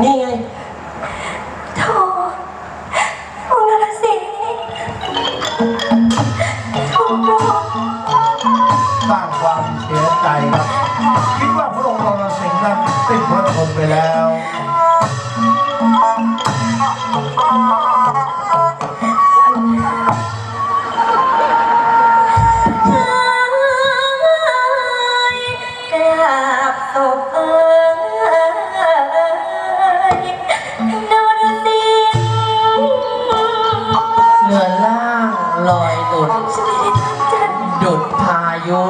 นี่โธ่องค์นรสิงห์ต้องคสร้างความเสียใจครับ คิดว่าพระองค์นรสิงห์นั้นสิ้นพระทนไปแล้ว เรือล่างลอยดุดฉันไม่ได้ตั้งใจดุดพายุ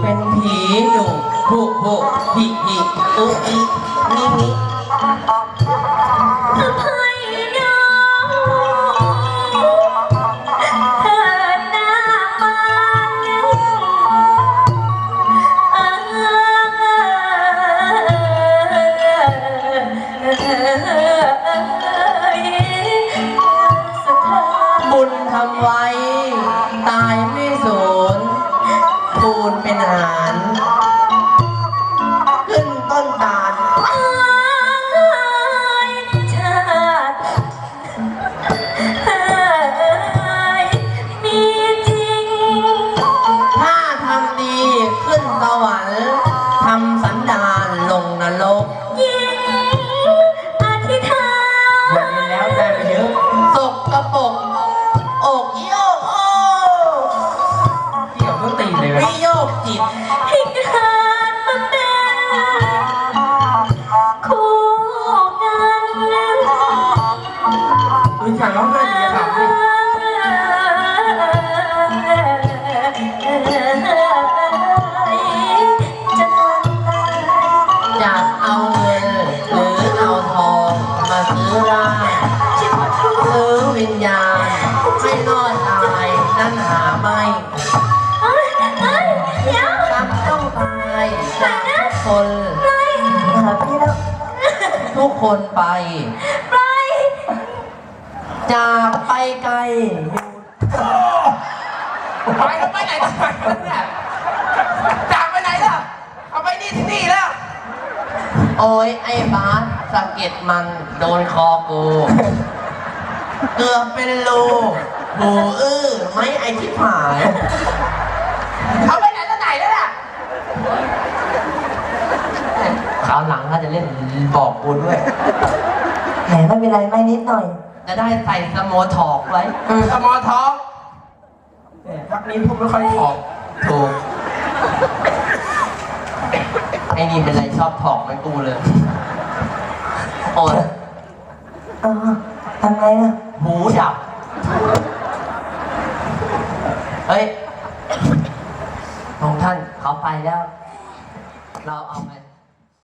เป็นผีดุพุพุหิหิอุอินิมิ ทำไว้ คือฉันร้องไห้ดีครับนี่จะนอนจะเอาเงินหรือเอาทองมาซื้อร่างคิดว่าทุกซื้อวิญญาณให้รอดตายนั่นหาไม่เอ้ยเอ้ยเดี๋ยวตักต้องตายจากทุกคนไปหาพี่แล้วทุกคนไปไป จากไปไกลไปแล้วไปไหนต่อไปแล้วเนี่ยจากไปไหนล่ะ เอาไปนี่ที่นี่แล้ว โอ้ยไอ้บาสสะเก็ดมันโดนคอกู เกือบเป็นรูหูอื้อไม่ไอที่ผาย เอาไปไหนแล้วไหนแล้วล่ะคราวหลังถ้าจะเล่นบอกกูด้วย แหมไม่เป็นไรไม่นิดหน่อย จะได้ใส่สโมทอกไว้สมอท้องพักนี้พูดไม่ค่อยถอกถูกไอ้นี่เป็นไรชอบถอกเหมันกูเลย โอ้ยเออทำไงอะหูดับ เฮ้ยของท่านเขาไปแล้ว เราเอาไป